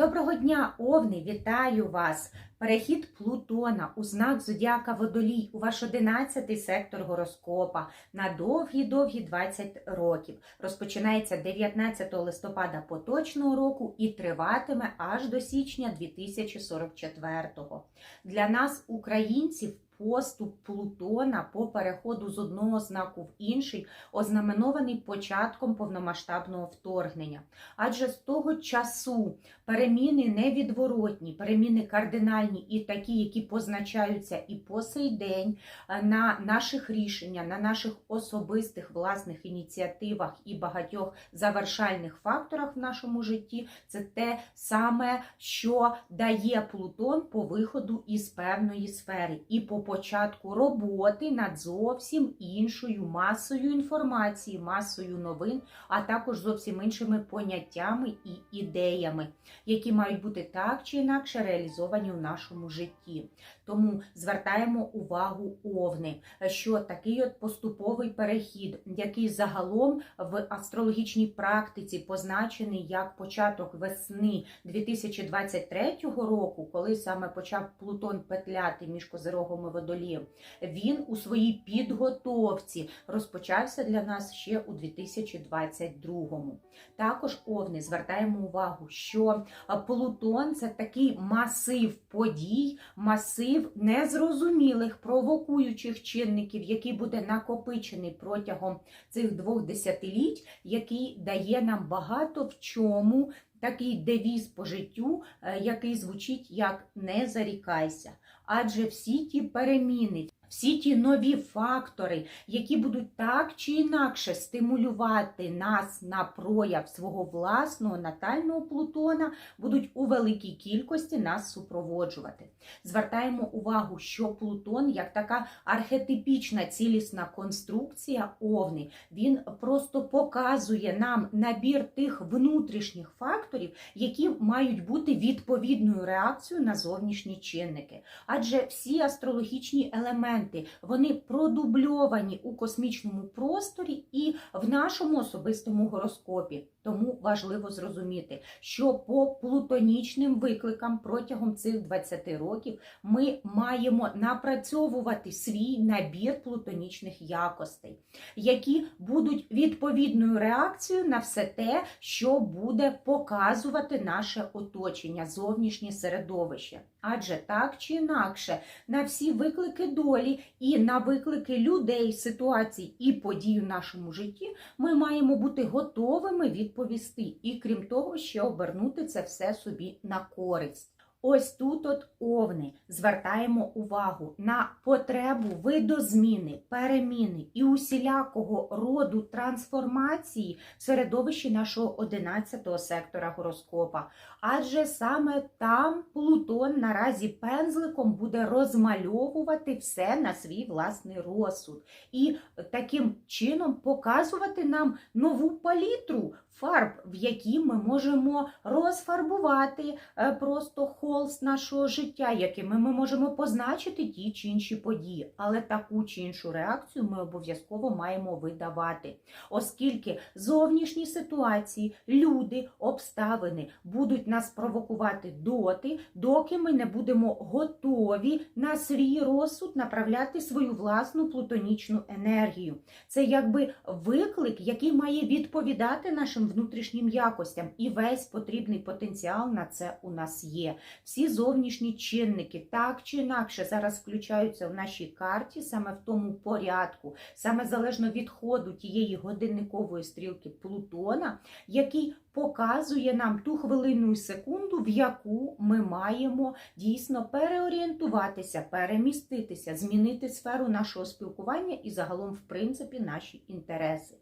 Доброго дня, Овни! Вітаю вас! Перехід Плутона у знак Зодіака Водолій у ваш 11-й сектор гороскопа на довгі-довгі 20 років. Розпочинається 19 листопада поточного року і триватиме аж до січня 2044-го. Для нас, українців, поступ Плутона по переходу з одного знаку в інший ознаменований початком повномасштабного вторгнення. Адже з того часу переміни невідворотні, переміни кардинальні і такі, які позначаються і по сей день е, на наших рішеннях, на наших особистих власних ініціативах і багатьох завершальних факторах в нашому житті, це те саме, що дає Плутон по виходу із певної сфери і по початку роботи над зовсім іншою масою інформації, масою новин, а також зовсім іншими поняттями і ідеями, які мають бути так чи інакше реалізовані в нашому житті. Тому звертаємо увагу овни, що такий от поступовий перехід, який загалом в астрологічній практиці позначений як початок весни 2023 року, коли саме почав Плутон петляти між Козирогом і Водолієм, він у своїй підготовці розпочався для нас ще у 2022. Також овни звертаємо увагу, що Плутон це такий масив подій, масив незрозумілих провокуючих чинників, який буде накопичений протягом цих двох десятиліть, який дає нам багато в чому. Такий девіз по життю, е, який звучить як не зарікайся. Адже всі ті переміни, всі ті нові фактори, які будуть так чи інакше стимулювати нас на прояв свого власного натального Плутона, будуть у великій кількості нас супроводжувати. Звертаємо увагу, що Плутон, як така архетипічна цілісна конструкція овни, він просто показує нам набір тих внутрішніх факторів, які мають бути відповідною реакцією на зовнішні чинники. Адже всі астрологічні елементи вони продубльовані у космічному просторі і в нашому особистому гороскопі. Тому важливо зрозуміти, що по плутонічним викликам протягом цих 20 років ми маємо напрацьовувати свій набір плутонічних якостей, які будуть відповідною реакцією на все те, що буде показувати наше оточення, зовнішнє середовище. Адже так чи інакше, на всі виклики долі і на виклики людей, ситуацій і подій в нашому житті ми маємо бути готовими відповісти, і крім того, ще обернути це все собі на користь. Ось тут от овни звертаємо увагу на потребу видозміни, переміни і усілякого роду трансформації в середовищі нашого 11-го сектора гороскопа. Адже саме там Плутон наразі пензликом буде розмальовувати все на свій власний розсуд. І таким чином показувати нам нову палітру фарб, в які ми можемо розфарбувати е, просто холст нашого життя, якими ми можемо позначити ті чи інші події. Але таку чи іншу реакцію ми обов'язково маємо видавати, оскільки зовнішні ситуації, люди, обставини будуть нас провокувати доти, доки ми не будемо готові на свій розсуд направляти свою власну плутонічну енергію. Це якби виклик, який має відповідати нашим внутрішнім якостям, і весь потрібний потенціал на це у нас є. Всі зовнішні чинники, так чи інакше, зараз включаються в нашій карті саме в тому порядку, саме залежно від ходу тієї годинникової стрілки Плутона, який показує нам ту хвилину і секунду, в яку ми маємо дійсно переорієнтуватися, переміститися, змінити сферу нашого спілкування і загалом, в принципі, наші інтереси.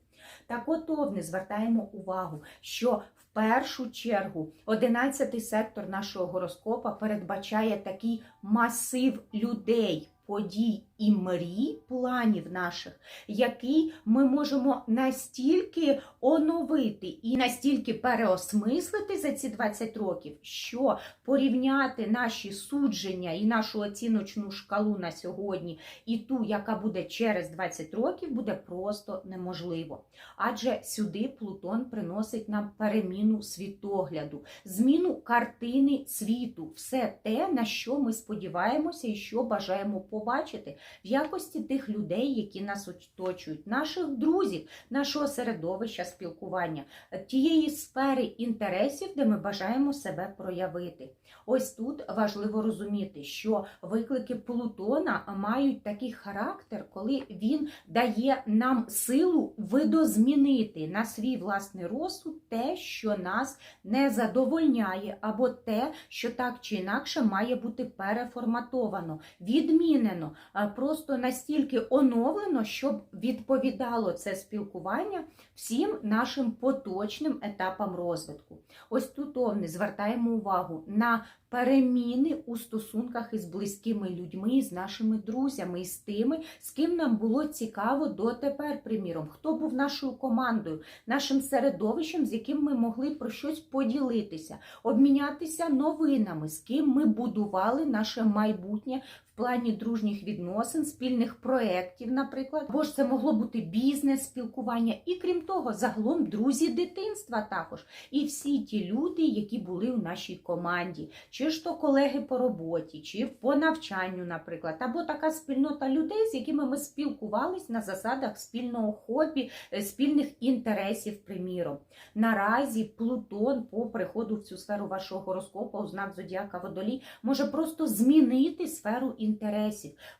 Так от овни звертаємо увагу, що в першу чергу 11-й сектор нашого гороскопа передбачає такий масив людей. Подій і мрій, планів наших, який ми можемо настільки оновити і настільки переосмислити за ці 20 років, що порівняти наші судження і нашу оціночну шкалу на сьогодні і ту, яка буде через 20 років, буде просто неможливо. Адже сюди Плутон приносить нам переміну світогляду, зміну картини світу, все те, на що ми сподіваємося і що бажаємо побачити в якості тих людей, які нас оточують, наших друзів, нашого середовища спілкування, тієї сфери інтересів, де ми бажаємо себе проявити. Ось тут важливо розуміти, що виклики Плутона мають такий характер, коли він дає нам силу видозмінити на свій власний розсуд те, що нас не задовольняє, або те, що так чи інакше має бути переформатовано, відмінено, а просто настільки оновлено, щоб відповідало це спілкування всім нашим поточним етапам розвитку. Ось тут овни звертаємо увагу на переміни у стосунках із близькими людьми, з нашими друзями, з тими, з ким нам було цікаво дотепер, приміром, хто був нашою командою, нашим середовищем, з яким ми могли про щось поділитися, обмінятися новинами, з ким ми будували наше майбутнє. В плані дружніх відносин, спільних проєктів, наприклад, або ж це могло бути бізнес, спілкування, і крім того, загалом друзі дитинства також. І всі ті люди, які були у нашій команді, чи ж то колеги по роботі, чи по навчанню, наприклад, або така спільнота людей, з якими ми спілкувались на засадах спільного хобі, е, спільних інтересів, приміром. Наразі Плутон по приходу в цю сферу вашого гороскопу у знак Зодіака Водолій може просто змінити сферу інтересів,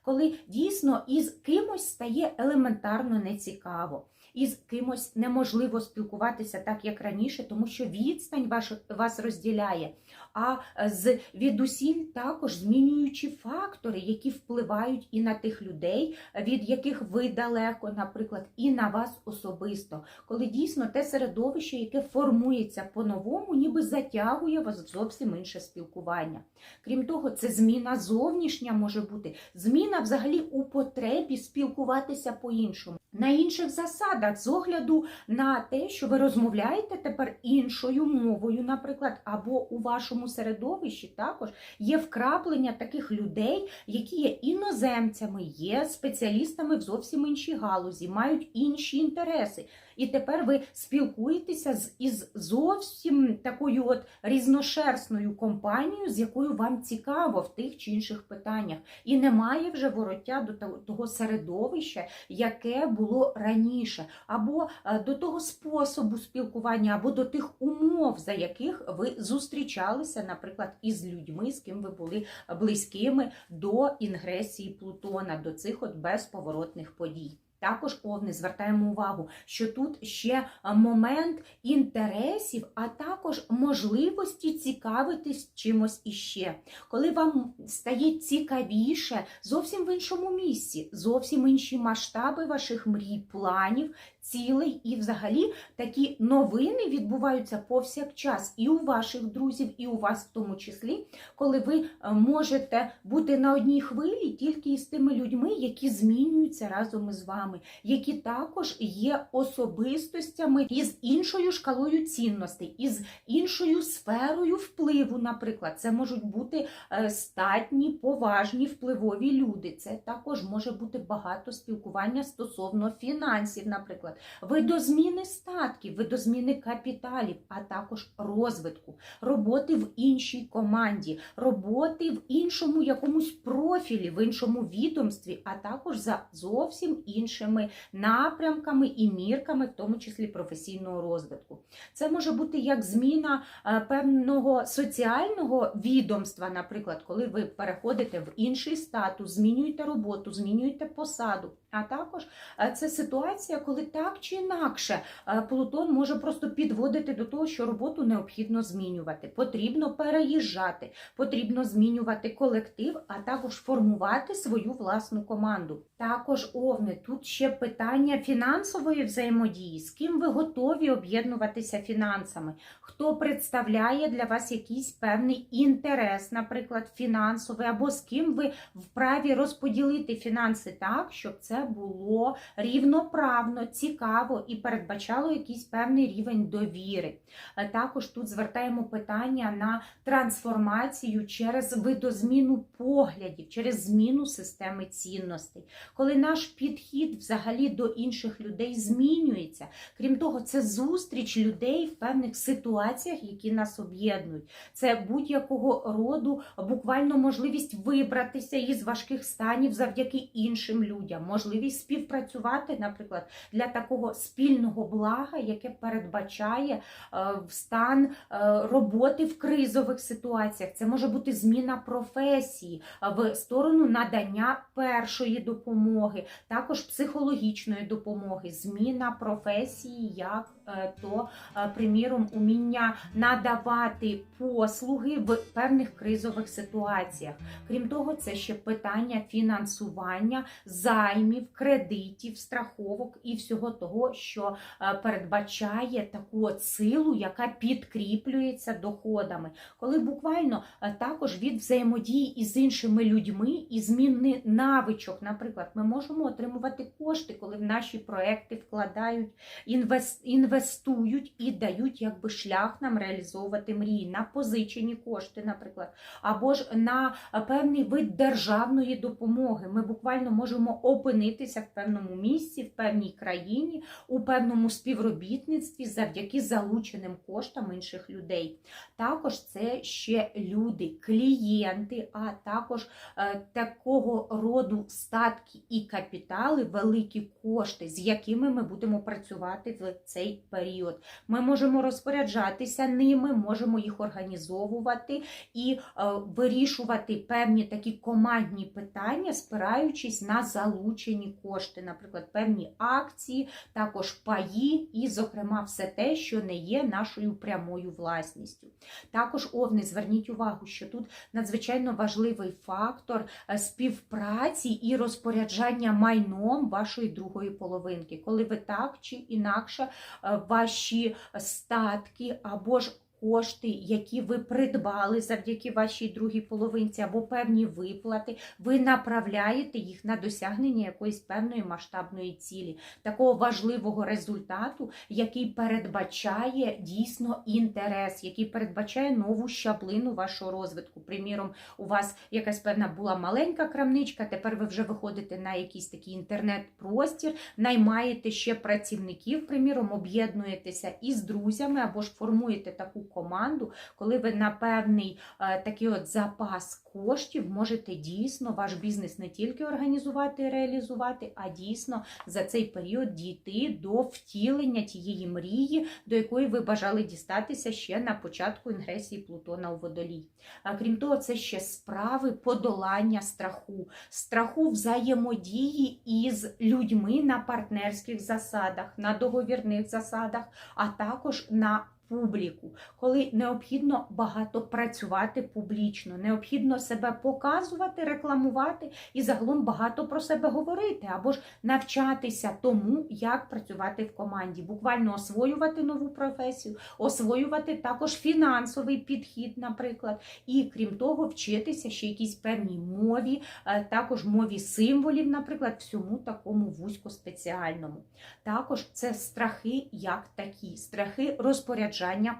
коли дійсно із кимось стає елементарно нецікаво. Із кимось неможливо спілкуватися так, як раніше, тому що відстань вас розділяє. А з відусіль також змінюючі фактори, які впливають і на тих людей, від яких ви далеко, наприклад, і на вас особисто, коли дійсно те середовище, яке формується по-новому, ніби затягує вас в зовсім інше спілкування. Крім того, це зміна зовнішня може бути, зміна взагалі у потребі спілкуватися по-іншому. На інших засадах, з огляду на те, що ви розмовляєте тепер іншою мовою, наприклад, або у вашому середовищі також є вкраплення таких людей, які є іноземцями, є спеціалістами в зовсім іншій галузі, мають інші інтереси. І тепер ви спілкуєтеся з із зовсім такою от різношерстною компанією, з якою вам цікаво в тих чи інших питаннях. І немає вже вороття до того- середовища, яке було раніше, або е, до того способу спілкування, або до тих умов, за яких ви зустрічалися, наприклад, із людьми, з ким ви були близькими до інгресії Плутона, до цих от безповоротних подій. Також повне звертаємо увагу, що тут ще момент інтересів, а також можливості цікавитись чимось іще. Коли вам стає цікавіше зовсім в іншому місці, зовсім інші масштаби ваших мрій, планів, цілей, і взагалі такі новини відбуваються повсякчас і у ваших друзів, і у вас в тому числі, коли ви е, можете бути на одній хвилі тільки із тими людьми, які змінюються разом із вами, які також є особистостями із іншою шкалою цінностей, із іншою сферою впливу. Наприклад, це можуть бути е, статні, поважні, впливові люди. Це також може бути багато спілкування стосовно фінансів, наприклад, видозміни статків, видозміни капіталів, а також розвитку, роботи в іншій команді, роботи в іншому якомусь профілі, в іншому відомстві, а також за зовсім іншими напрямками і мірками, в тому числі професійного розвитку. Це може бути як зміна е, певного соціального відомства, наприклад, коли ви переходите в інший статус, змінюєте роботу, змінюєте посаду. А також е, це ситуація, коли так чи інакше е, Плутон може просто підводити до того, що роботу необхідно змінювати. Потрібно переїжджати, потрібно змінювати колектив, а також формувати свою власну команду. Також овни, тут ще питання фінансової взаємодії, з ким ви готові об'єднуватися фінансами, хто представляє для вас якийсь певний інтерес, наприклад, фінансовий, або з ким ви вправі розподілити фінанси так, щоб це було рівноправно, цікаво і передбачало якийсь певний рівень довіри. Е, Також тут звертаємо питання на трансформацію через видозміну поглядів, через зміну системи цінностей. Коли наш підхід взагалі до інших людей змінюється, крім того, це зустріч людей в певних ситуаціях, які нас об'єднують. Це будь-якого роду буквально можливість вибратися із важких станів завдяки іншим людям, можливість співпрацювати, наприклад, для такого спільного блага, яке передбачає е, стан е, роботи в кризових ситуаціях. Це може бути зміна професії е, в сторону надання першої допомоги, також психологічної допомоги, зміна професії, як то, е, приміром, уміння надавати послуги в певних кризових ситуаціях. Крім того, це ще питання фінансування, займів, кредитів, страховок і всього того, що е, передбачає таку силу, яка підкріплюється доходами. Коли буквально е, також від взаємодії із іншими людьми і зміни навичок, наприклад, ми можемо отримувати кошти, коли в наші проекти вкладають, інвес- інвестують і дають якби шлях нам реалізовувати мрії на позичені кошти, наприклад, або ж на певний вид державної допомоги. Ми буквально можемо опинитися в певному місці, в певній країні, у певному співробітництві завдяки залученим коштам інших людей. Також це ще люди, клієнти, а також е, такого роду статки і капітали, великі кошти, з якими ми будемо працювати в цей період. Ми можемо розпоряджатися ними, можемо їх організовувати і е, вирішувати певні такі командні питання, спираючись на залучені кошти, наприклад, певні акції, також паї, і, зокрема, все те, що не є нашою прямою власністю. Також овни, зверніть увагу, що тут надзвичайно важливий фактор е, співпраці і розпоряджання майном вашої другої половинки, коли ви так чи інакше е, ваші статки або ж Кошти, які ви придбали завдяки вашій другій половинці, або певні виплати, ви направляєте їх на досягнення якоїсь певної масштабної цілі, такого важливого результату, який передбачає дійсно інтерес, який передбачає нову щаблину вашого розвитку. Приміром, у вас якась певна була маленька крамничка, тепер ви вже виходите на якийсь такий інтернет-простір, наймаєте ще працівників, приміром, об'єднуєтеся із друзями або ж формуєте таку команду, коли ви на певний е, такий от запас коштів можете дійсно ваш бізнес не тільки організувати і реалізувати, а дійсно за цей період дійти до втілення тієї мрії, до якої ви бажали дістатися ще на початку інгресії Плутона у водолій. А крім того, це ще справи подолання страху, страху взаємодії із людьми на партнерських засадах, на договірних засадах, а також на публіку, коли необхідно багато працювати публічно, необхідно себе показувати, рекламувати і загалом багато про себе говорити, або ж навчатися тому, як працювати в команді, буквально освоювати нову професію, освоювати також фінансовий підхід, наприклад, і крім того, вчитися ще якійсь певній мові, е, також мові символів, наприклад, всьому такому вузькоспеціальному. Також це страхи як такі, страхи розпорядження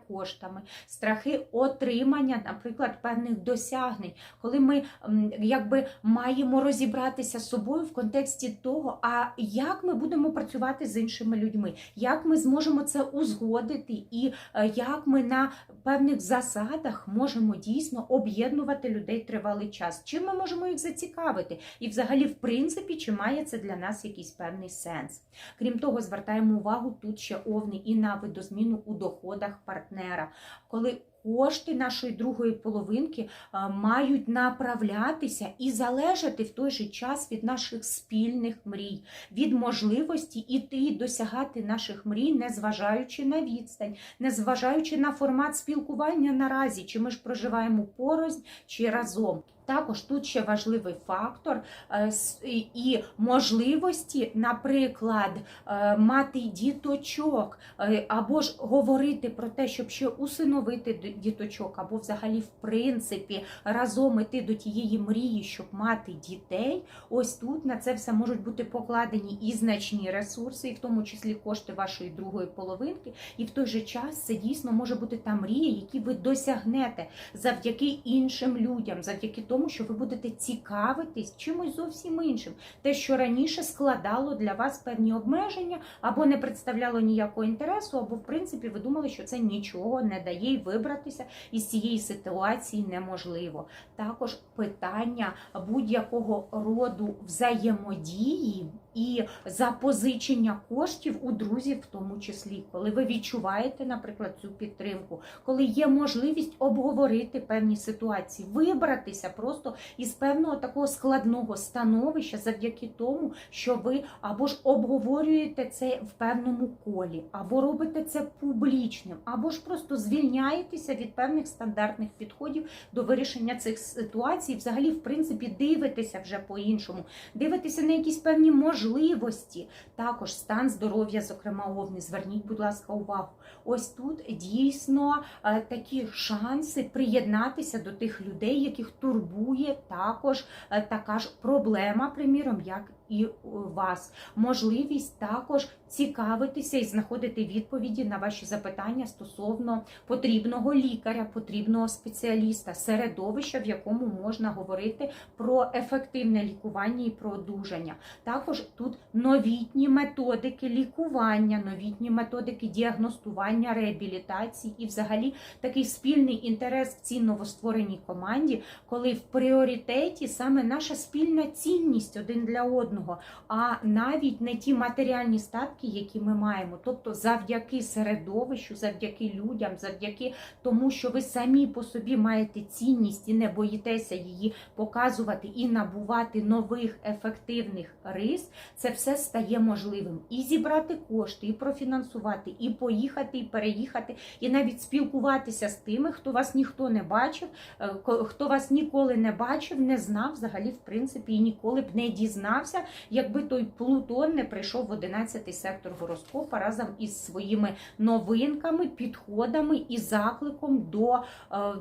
коштами, страхи отримання, наприклад, певних досягнень, коли ми якби маємо розібратися з собою в контексті того, а як ми будемо працювати з іншими людьми, як ми зможемо це узгодити, і е, як ми на певних засадах можемо дійсно об'єднувати людей тривалий час. Чим ми можемо їх зацікавити? І, взагалі, в принципі, чи має це для нас якийсь певний сенс? Крім того, звертаємо увагу тут ще овни і на видозміну у доходах партнера, коли кошти нашої другої половинки мають направлятися і залежати в той же час від наших спільних мрій, від можливості іти і досягати наших мрій, незважаючи на відстань, незважаючи на формат спілкування наразі, чи ми ж проживаємо порознь чи разом. Також тут ще важливий фактор е, і- можливості, наприклад, е, мати діточок, е, або ж говорити про те, щоб ще усиновити діточок, або взагалі, в принципі, разом іти до тієї мрії, щоб мати дітей. Ось тут на це все можуть бути покладені і значні ресурси, і в тому числі кошти вашої другої половинки. І в той же час це дійсно може бути та мрія, які ви досягнете завдяки іншим людям, завдяки тому, що ви будете цікавитись чимось зовсім іншим. Те, що раніше складало для вас певні обмеження, або не представляло ніякого інтересу, або в принципі ви думали, що це нічого не дає, і вибратися із цієї ситуації неможливо. Також питання будь-якого роду взаємодії і запозичення коштів у друзів, в тому числі, коли ви відчуваєте, наприклад, цю підтримку, коли є можливість обговорити певні ситуації, вибратися просто із певного такого складного становища завдяки тому, що ви або ж обговорюєте це в певному колі, або робите це публічним, або ж просто звільняєтеся від певних стандартних підходів до вирішення цих ситуацій. Взагалі, в принципі, дивитеся вже по-іншому, дивитеся на якісь певні можливості, також стан здоров'я, зокрема овни. Зверніть, будь ласка, увагу. Ось тут дійсно е, такі шанси приєднатися до тих людей, яких турбує також е, така ж проблема, приміром, як і вас. Можливість також цікавитися і знаходити відповіді на ваші запитання стосовно потрібного лікаря, потрібного спеціаліста, середовища, в якому можна говорити про ефективне лікування і про одужання. Також тут новітні методики лікування, новітні методики діагностування, реабілітації і, взагалі, такий спільний інтерес в цій новоствореній команді, коли в пріоритеті саме наша спільна цінність один для одного, а навіть не ті матеріальні статки, які ми маємо. Тобто, завдяки середовищу, завдяки людям, завдяки тому, що ви самі по собі маєте цінність і не боїтеся її показувати і набувати нових ефективних рис, це все стає можливим. І зібрати кошти, і профінансувати, і поїхати, і переїхати, і навіть спілкуватися з тими, хто вас ніхто не бачив, е, хто вас ніколи не бачив, не знав взагалі, в принципі, і ніколи б не дізнався, якби той Плутон не прийшов в 11 сектор гороскопа разом із своїми новинками, підходами і закликом до е,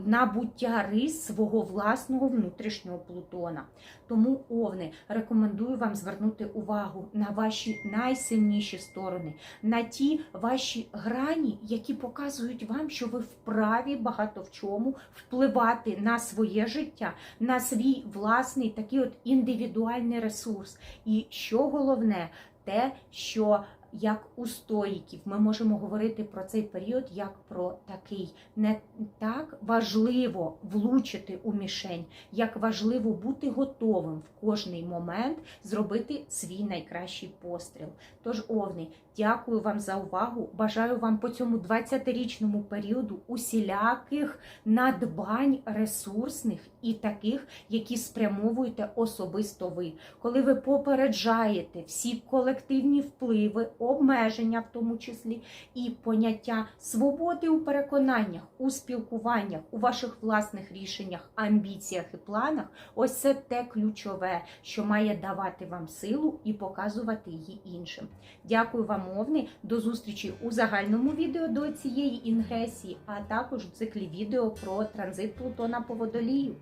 набуття рис свого власного внутрішнього Плутона. Тому, овни, рекомендую вам звернути увагу на ваші найсильніші сторони, на ті ваші грані, які показують вам, що ви вправі багато в чому впливати на своє життя, на свій власний такий от індивідуальний ресурс. І що головне, те, що як у стоїків ми можемо говорити про цей період як про такий не так важливо влучити у мішень, як важливо бути готовим в кожний момент зробити свій найкращий постріл. Тож, овни, дякую вам за увагу. Бажаю вам по цьому 20-річному періоду усіляких надбань ресурсних і таких, які спрямовуєте особисто ви. Коли ви попереджаєте всі колективні впливи, обмеження, в тому числі, і поняття свободи у переконаннях, у спілкуваннях, у ваших власних рішеннях, амбіціях і планах, ось це те ключове, що має давати вам силу і показувати її іншим. Дякую вам, мовни. До зустрічі у загальному відео до цієї інгресії, а також в циклі відео про транзит Плутона по водолію.